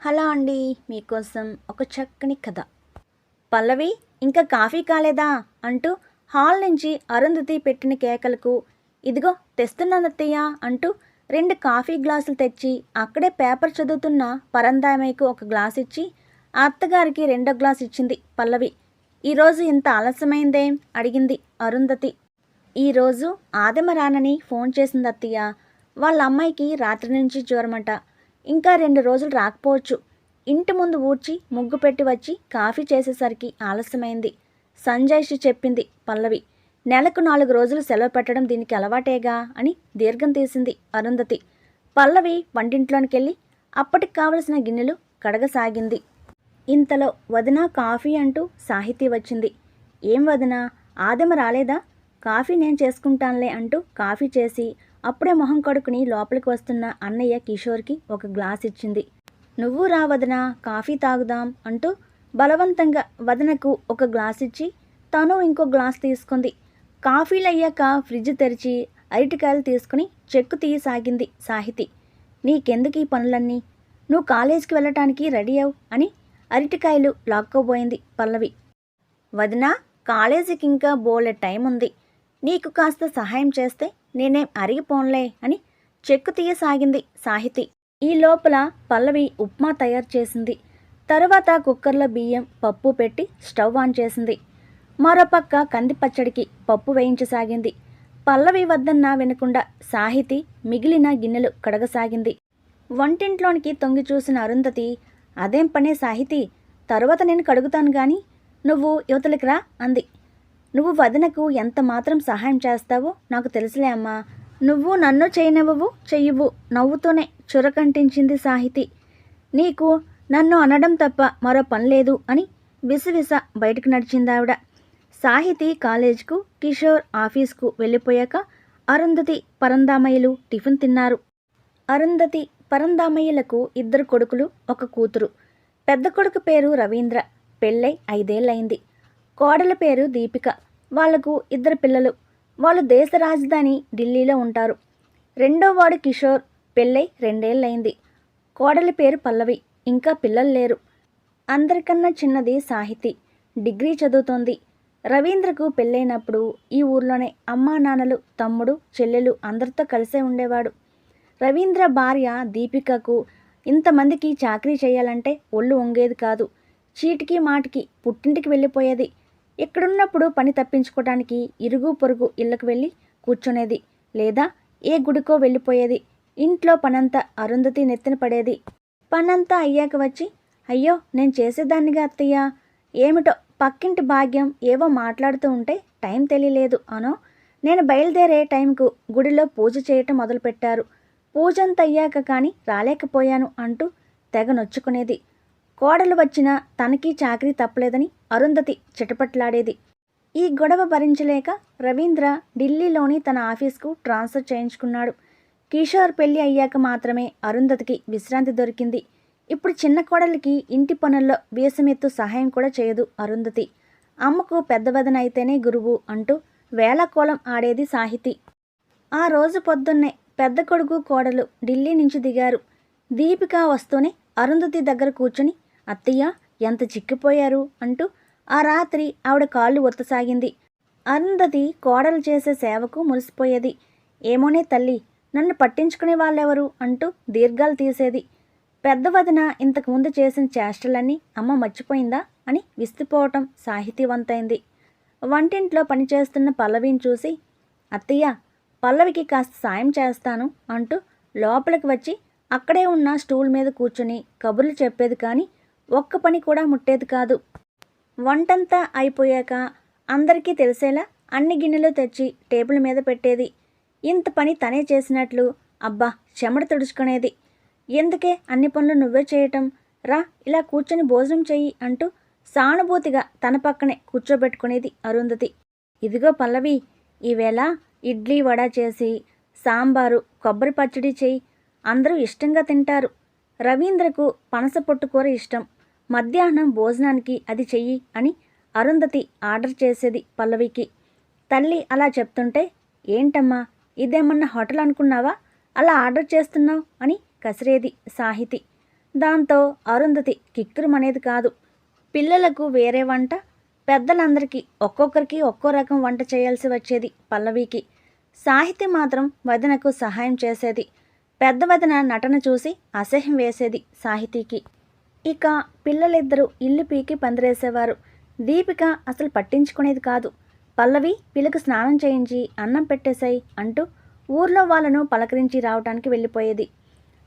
Hello అండి మీకోసం ఒక చక్కని కథ. పల్లవి ఇంకా కాఫీ కాలేదా? అంటూ హాల్ నుంచి అరుంధతి పెట్టిన కేకలకు ఇదిగో తెస్తున్నానత్తయ్య అంటూ రెండు కాఫీ గ్లాసులు తెచ్చి అక్కడే పేపర్ చదువుతున్న పరందామయ్యకు ఒక గ్లాస్ ఇచ్చి ఆ అత్తగారికి రెండో గ్లాస్ ఇచ్చింది పల్లవి. ఈరోజు ఇంత ఆలస్యమైందేం? అడిగింది అరుంధతి. ఈరోజు ఆదిమ రానని ఫోన్ చేసింది అత్తయ్య. వాళ్ళ అమ్మాయికి రాత్రి నుంచి జ్వరమట. ఇంకా రెండు రోజులు రాకపోవచ్చు. ఇంటి ముందు ఊడ్చి ముగ్గు పెట్టి వచ్చి కాఫీ చేసేసరికి ఆలస్యమైంది. సంజయ్షి చెప్పింది పల్లవి నెలకు నాలుగు రోజులు సెలవు పెట్టడం దీనికి అలవాటేగా? అని దీర్ఘం తీసింది అరుంధతి. పల్లవి వంటింట్లోనికి వెళ్ళి అప్పటికి కావలసిన గిన్నెలు కడగసాగింది. ఇంతలో వదిన కాఫీ అంటూ సాహితీ వచ్చింది. ఏం వదిన ఆదమ రాలేదా? కాఫీ నేను చేసుకుంటానులే అంటూ కాఫీ చేసి అప్పుడే మొహం కడుకుని లోపలికి వస్తున్న అన్నయ్య కిషోర్కి ఒక గ్లాస్ ఇచ్చింది. నువ్వు రా వదన కాఫీ తాగుదాం అంటూ బలవంతంగా వదనకు ఒక గ్లాస్ ఇచ్చి తను ఇంకో గ్లాస్ తీసుకుంది. కాఫీలు అయ్యాక ఫ్రిడ్జ్ తెరిచి అరటికాయలు తీసుకుని చెక్కు తీయసాగింది సాహితి. నీకెందుకు ఈ పనులన్నీ? నువ్వు కాలేజీకి వెళ్ళటానికి రెడీ అవు అని అరటికాయలు లాక్కోబోయింది పల్లవి. వదినా కాలేజీకి ఇంకా బోలె టైం ఉంది నీకు కాస్త సహాయం చేస్తే నేనేం అరిగిపోన్లే అని చెక్కు తీయసాగింది సాహితి. ఈ లోపల పల్లవి ఉప్మా తయారు చేసింది. తరువాత కుక్కర్లో బియ్యం పప్పు పెట్టి స్టవ్ ఆన్ చేసింది. మరోపక్క కంది పచ్చడికి పప్పు వేయించసాగింది. పల్లవి వద్దన్న వినకుండా సాహితి మిగిలిన గిన్నెలు కడగసాగింది. వంటింట్లోనికి తొంగి చూసిన అరుంధతి అదేం పనే సాహితి? తరువాత నేను కడుగుతాను గాని నువ్వు యువతలకి రా అంది. నువ్వు వదినకు ఎంత మాత్రం సహాయం చేస్తావో నాకు తెలుసులే అమ్మా. నువ్వు నన్ను చేయనివ్వవు చెయ్యవు. నవ్వుతూనే చురకంటించింది సాహితి. నీకు నన్ను అనడం తప్ప మరో పని లేదు అని విసవిస బయటకు నడిచిందావిడ సాహితి కాలేజ్కు కిషోర్ ఆఫీస్కు వెళ్ళిపోయాక అరుంధతి పరందామయ్యలు టిఫిన్ తిన్నారు. అరుంధతి పరందామయ్యలకు ఇద్దరు కొడుకులు ఒక కూతురు. పెద్ద కొడుకు పేరు రవీంద్ర. పెళ్ళై ఐదేళ్ళయింది. కోడల పేరు దీపిక. వాళ్ళకు ఇద్దరు పిల్లలు. వాళ్ళు దేశ రాజధాని ఢిల్లీలో ఉంటారు. రెండో వాడు కిషోర్. పెళ్ళై రెండేళ్ళయింది కోడలి పేరు పల్లవి. ఇంకా పిల్లలు లేరు. అందరికన్నా చిన్నది సాహితి. డిగ్రీ చదువుతోంది. రవీంద్రకు పెళ్ళైనప్పుడు ఈ ఊర్లోనే అమ్మా నాన్నలు తమ్ముడు చెల్లెలు అందరితో కలిసే ఉండేవాడు. రవీంద్ర భార్య దీపికకు ఇంతమందికి చాకరీ చేయాలంటే ఒళ్ళు వంగేది కాదు. చీటికి మాటికి పుట్టింటికి వెళ్ళిపోయేది. ఇక్కడున్నప్పుడు పని తప్పించుకోవడానికి ఇరుగు పొరుగు ఇళ్ళకు వెళ్ళి కూర్చునేది లేదా ఏ గుడికో వెళ్ళిపోయేది. ఇంట్లో పనంతా అరుంధతి నెత్తిన పడేది. పనంతా అయ్యాక వచ్చి అయ్యో నేను చేసేదాన్నిగా అత్తయ్య. ఏమిటో పక్కింటి భాగ్యం ఏవో మాట్లాడుతూ ఉంటే టైం తెలియలేదు అనో. నేను బయలుదేరే టైంకు గుడిలో పూజ చేయటం మొదలుపెట్టారు. పూజంత అయ్యాక కానీ రాలేకపోయాను అంటూ తెగ నొచ్చుకునేది. కోడలు వచ్చినా తనకి చాకరీ తప్పలేదని అరుంధతి చిటపట్లాడేది. ఈ గొడవ భరించలేక రవీంద్ర ఢిల్లీలోని తన ఆఫీస్కు ట్రాన్స్ఫర్ చేయించుకున్నాడు. కిషోర్ పెళ్ళి అయ్యాక మాత్రమే అరుంధతికి విశ్రాంతి దొరికింది. ఇప్పుడు చిన్న కోడలికి ఇంటి పనుల్లో వీసమెత్తు సహాయం కూడా చేయదు అరుంధతి. అమ్మకు పెద్దవదన అయితేనే గురువు అంటూ వేలకోలం ఆడేది సాహితి. ఆ రోజు పొద్దున్నే పెద్ద కొడుకు కోడలు ఢిల్లీ నుంచి దిగారు. దీపిక వస్తూనే అరుంధతి దగ్గర కూర్చుని అత్తయ్య ఎంత చిక్కిపోయారు? అంటూ ఆ రాత్రి ఆవిడ కాళ్ళు ఒత్తసాగింది. అరుంధతి కోడలు చేసే సేవకు మురిసిపోయేది. ఏమోనే తల్లి నన్ను పట్టించుకునే వాళ్ళెవరు? అంటూ దీర్ఘాలు తీసేది. పెద్ద వదిన ఇంతకుముందు చేసిన చేష్టలన్నీ అమ్మ మర్చిపోయిందా? అని విస్తుపోవటం సాహితీవంతైంది. వంటింట్లో పనిచేస్తున్న పల్లవిని చూసి అత్తయ్య పల్లవికి కాస్త సాయం చేస్తాను అంటూ లోపలికి వచ్చి అక్కడే ఉన్న స్టూల్ మీద కూర్చుని కబుర్లు చెప్పేది కానీ ఒక్క పని కూడా ముట్టేది కాదు. వంటంతా అయిపోయాక అందరికీ తెలిసేలా అన్ని గిన్నెలు తెచ్చి టేబుల్ మీద పెట్టేది. ఇంత పని తనే చేసినట్లు అబ్బా చెమట తుడుచుకునేది. ఎందుకే అన్ని పనులు నువ్వే చేయటం? రా ఇలా కూర్చొని భోజనం చెయ్యి అంటూ సానుభూతిగా తన పక్కనే కూర్చోబెట్టుకునేది అరుంధతి. ఇదిగో పల్లవి ఈవేళ ఇడ్లీ వడ చేసి సాంబారు కొబ్బరి పచ్చడి చేయి అందరూ ఇష్టంగా తింటారు. రవీంద్రకు పనస పొట్టు కూర ఇష్టం. మధ్యాహ్నం భోజనానికి అది చెయ్యి అని అరుంధతి ఆర్డర్ చేసేది పల్లవికి. తల్లి అలా చెప్తుంటే ఏంటమ్మా ఇదేమన్నా హోటల్ అనుకున్నావా? అలా ఆర్డర్ చేస్తున్నావు? అని కసిరేది సాహితి. దాంతో అరుంధతి కిక్కురుమనేది కాదు. పిల్లలకు వేరే వంట పెద్దలందరికీ ఒక్కొక్కరికి ఒక్కో రకం వంట చేయాల్సి వచ్చేది పల్లవికి. సాహితి మాత్రం వదనకు సహాయం చేసేది. పెద్ద వదన నటన చూసి అసహ్యం వేసేది సాహితీకి. ఇక పిల్లలిద్దరూ ఇల్లు పీకి పందిరేసేవారు. దీపిక అసలు పట్టించుకునేది కాదు. పల్లవి పిల్లకు స్నానం చేయించి అన్నం పెట్టేశాయి అంటూ ఊర్లో వాళ్ళను పలకరించి రావటానికి వెళ్ళిపోయేది.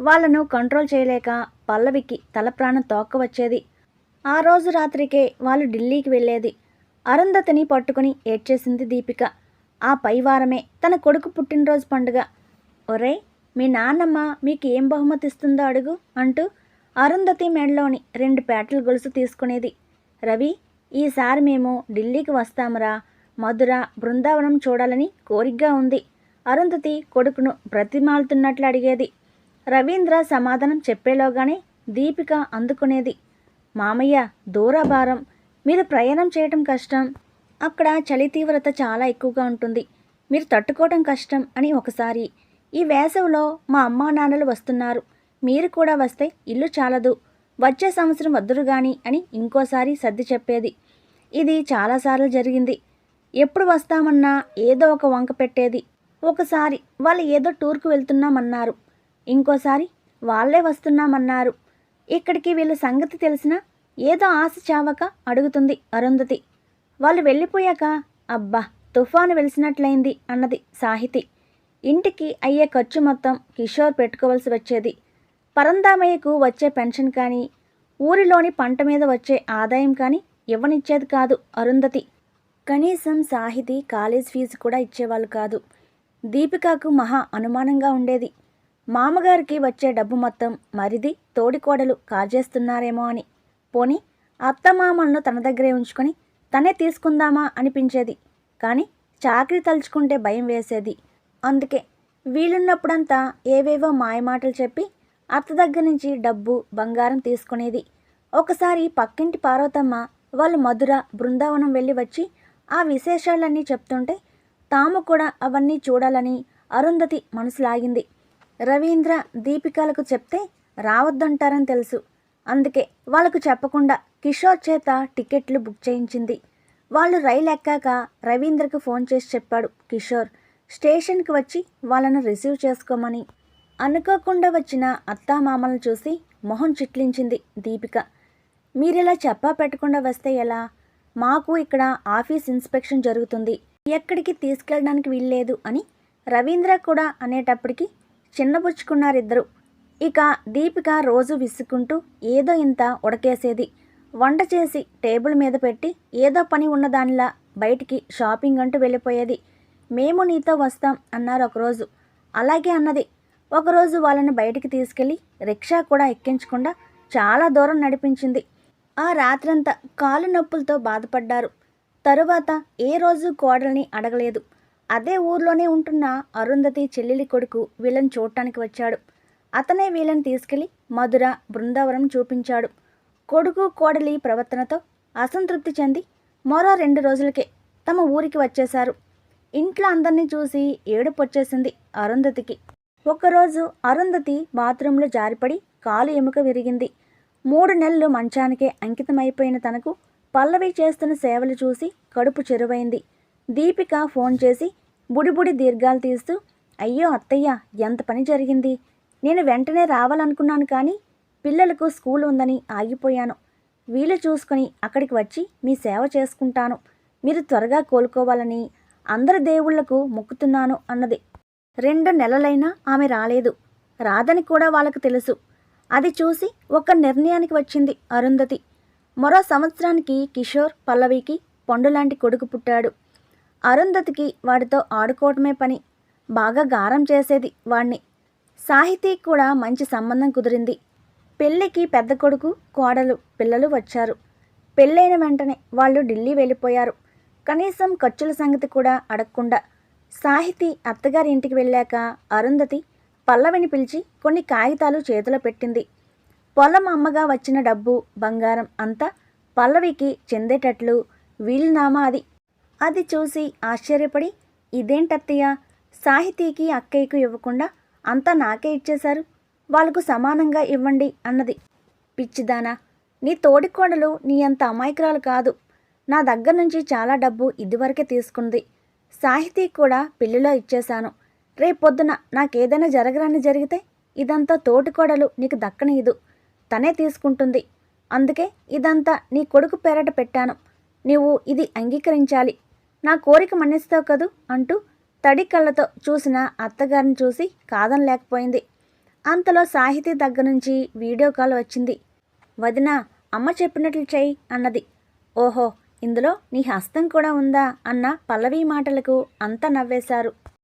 వాళ్ళను కంట్రోల్ చేయలేక పల్లవికి తల ప్రాణం తోక్క వచ్చేది. ఆ రోజు రాత్రికే వాళ్ళు ఢిల్లీకి వెళ్ళేది. అరుంధతిని పట్టుకుని ఏడ్చేసింది దీపిక. ఆ పై వారమే తన కొడుకు పుట్టినరోజు పండుగ. ఒరే మీ నాన్నమ్మ మీకు ఏం బహుమతి ఇస్తుందో అడుగు అంటూ అరుంధతి మెడలోని రెండు పేటల గొలుసు తీసుకునేది. రవి ఈసారి మేము ఢిల్లీకి వస్తామురా. మధుర బృందావనం చూడాలని కోరికగా ఉంది. అరుంధతి కొడుకును బ్రతిమాలుతున్నట్లు అడిగేది. రవీంద్ర సమాధానం చెప్పేలోగానే దీపిక అందుకునేది. మామయ్య దూరభారం. మీరు ప్రయాణం చేయటం కష్టం. అక్కడ చలి తీవ్రత చాలా ఎక్కువగా ఉంటుంది. మీరు తట్టుకోవటం కష్టం అని ఒకసారి. ఈ వేసవిలో మా అమ్మా నాన్నలు వస్తున్నారు. మీరు కూడా వస్తే ఇల్లు చాలదు. వచ్చే సంవత్సరం వద్దురు గాని అని ఇంకోసారి సర్ది చెప్పేది. ఇది చాలాసార్లు జరిగింది. ఎప్పుడు వస్తామన్నా ఏదో ఒక వంక పెట్టేది. ఒకసారి వాళ్ళు ఏదో టూర్కు వెళ్తున్నామన్నారు. ఇంకోసారి వాళ్ళే వస్తున్నామన్నారు. ఇక్కడికి వీళ్ళ సంగతి తెలిసినా ఏదో ఆశ చావక అడుగుతుంది అరుంధతి. వాళ్ళు వెళ్ళిపోయాక అబ్బా తుఫాను వెలిసినట్లయింది అన్నది సాహితి. ఇంటికి అయ్యే ఖర్చు మొత్తం కిషోర్ పెట్టుకోవలసి వచ్చేది. పరందామయ్యకు వచ్చే పెన్షన్ కానీ ఊరిలోని పంట మీద వచ్చే ఆదాయం కానీ ఇవ్వనిచ్చేది కాదు అరుంధతి. కనీసం సాహితి కాలేజ్ ఫీజు కూడా ఇచ్చేవాళ్ళు కాదు. దీపికకు మహా అనుమానంగా ఉండేది. మామగారికి వచ్చే డబ్బు మొత్తం మరిది తోడికోడలు కాజేస్తున్నారేమో అని. పోని అత్తమామలను తన దగ్గరే ఉంచుకొని తనే తీసుకుందామా అనిపించేది. కానీ చాకరీ తలుచుకుంటే భయం వేసేది. అందుకే వీలున్నప్పుడంతా ఏవేవో మాయమాటలు చెప్పి అత్త దగ్గర నుంచి డబ్బు బంగారం తీసుకునేది. ఒకసారి పక్కింటి పార్వతమ్మ వాళ్ళు మధుర బృందావనం వెళ్ళి వచ్చి ఆ విశేషాలన్నీ చెప్తుంటే తాము కూడా అవన్నీ చూడాలని అరుంధతి మనసులాగింది రవీంద్ర దీపికలకు చెప్తే రావద్దంటారని తెలుసు. అందుకే వాళ్ళకు చెప్పకుండా కిషోర్ చేత టికెట్లు బుక్ చేయించింది. వాళ్ళు రైలు ఎక్కాక రవీంద్రకు ఫోన్ చేసి చెప్పాడు కిషోర్. స్టేషన్కి వచ్చి వాళ్ళను రిసీవ్ చేసుకోమని. అనుకోకుండా వచ్చిన అత్తామామలను చూసి మొహం చిట్లించింది దీపిక. మీరిలా చెప్పా పెట్టకుండా వస్తే ఎలా? మాకు ఇక్కడ ఆఫీస్ ఇన్స్పెక్షన్ జరుగుతుంది. ఎక్కడికి తీసుకెళ్ళడానికి వీల్లేదు అని రవీంద్ర కూడా అనేటప్పటికి చిన్నపుచ్చుకున్నారిద్దరు ఇక దీపిక రోజు విసుక్కుంటూ ఏదో ఇంత ఉడకేసేది. వంట చేసి టేబుల్ మీద పెట్టి ఏదో పని ఉన్నదానిలా బయటికి షాపింగ్ అంటూ వెళ్ళిపోయేది. మేము నీతో వస్తాం అన్నారు ఒకరోజు. అలాగే అన్నది. ఒకరోజు వాళ్ళని బయటికి తీసుకెళ్ళి రిక్షా కూడా ఎక్కించకుండా చాలా దూరం నడిపించింది. ఆ రాత్రంతా కాలు నొప్పులతో బాధపడ్డారు. తరువాత ఏ రోజు కోడల్ని అడగలేదు. అదే ఊర్లోనే ఉంటున్న అరుంధతి చెల్లెలి కొడుకు వీళ్ళని చూడటానికి వచ్చాడు. అతనే వీళ్ళని తీసుకెళ్ళి మధుర బృందావనం చూపించాడు. కొడుకు కోడలి ప్రవర్తనతో అసంతృప్తి చెంది మరో రెండు రోజులకే తమ ఊరికి వచ్చేశారు. ఇంట్లో అందరినీ చూసి ఏడుపు వచ్చేసింది అరుంధతికి. ఒకరోజు అరుంధతి బాత్రూంలో జారిపడి కాలు ఎముక విరిగింది. మూడు నెలలు మంచానికే అంకితమైపోయిన తనకు పల్లవి చేస్తున్న సేవలు చూసి కడుపు చెరువైంది. దీపిక ఫోన్ చేసి బుడిబుడి దీర్ఘాలు తీస్తూ అయ్యో అత్తయ్య ఎంత పని జరిగింది? నేను వెంటనే రావాలనుకున్నాను కానీ పిల్లలకు స్కూల్ ఉందని ఆగిపోయాను. వీలు చూసుకొని అక్కడికి వచ్చి మీ సేవ చేసుకుంటాను. మీరు త్వరగా కోలుకోవాలని అందరి దేవుళ్ళకు మొక్కుతున్నాను అన్నది. రెండు నెలలైనా ఆమె రాలేదు. రాదని కూడా వాళ్ళకు తెలుసు. అది చూసి ఒక నిర్ణయానికి వచ్చింది అరుంధతి. మరో సంవత్సరానికి కిషోర్ పల్లవికి పండులాంటి కొడుకు పుట్టాడు. అరుంధతికి వాడితో ఆడుకోవటమే పని. బాగా గారం చేసేది వాణ్ణి. సాహితీ కూడా మంచి సంబంధం కుదిరింది. పెళ్ళికి పెద్ద కొడుకు కోడలు పిల్లలు వచ్చారు. పెళ్ళైన వెంటనే వాళ్ళు ఢిల్లీ వెళ్ళిపోయారు. కనీసం ఖర్చుల సంగతి కూడా అడగకుండా సాహితి అత్తగారి ఇంటికి వెళ్ళాక అరుంధతి పల్లవిని పిలిచి కొన్ని కాగితాలు చేతిలో పెట్టింది. పొలం అమ్మగా వచ్చిన డబ్బు బంగారం అంతా పల్లవికి చెందేటట్లు వీలునామా అది. అది చూసి ఆశ్చర్యపడి ఇదేంటత్తయ్య సాహితీకి అక్కయ్యకు ఇవ్వకుండా అంతా నాకే ఇచ్చేశారు. వాళ్ళకు సమానంగా ఇవ్వండి అన్నది. పిచ్చిదానా నీ తోడికోడలు నీ అంత అమాయకురాలు కాదు. నా దగ్గర నుంచి చాలా డబ్బు ఇదివరకే తీసుకుంది. సాహితీ కూడా పెళ్ళిలో ఇచ్చేశాను. రేపొద్దున నాకేదైనా జరగరాని జరిగితే ఇదంతా తోటికోడలు నీకు దక్కనీయదు తనే తీసుకుంటుంది. అందుకే ఇదంతా నీ కొడుకు పేరట పెట్టాను. నీవు ఇది అంగీకరించాలి. నా కోరిక మన్నిస్తావు కదూ అంటూ తడి కళ్ళతో చూసిన అత్తగారిని చూసి కాదనలేకపోయింది అంతలో సాహితీ దగ్గర నుంచి వీడియో కాల్ వచ్చింది. వదిన అమ్మ చెప్పినట్లు చెయ్యి అన్నది. ఓహో ఇందులో నీ హస్తం కూడా ఉందా అన్న పల్లవి మాటలకు అంతా నవ్వేశారు.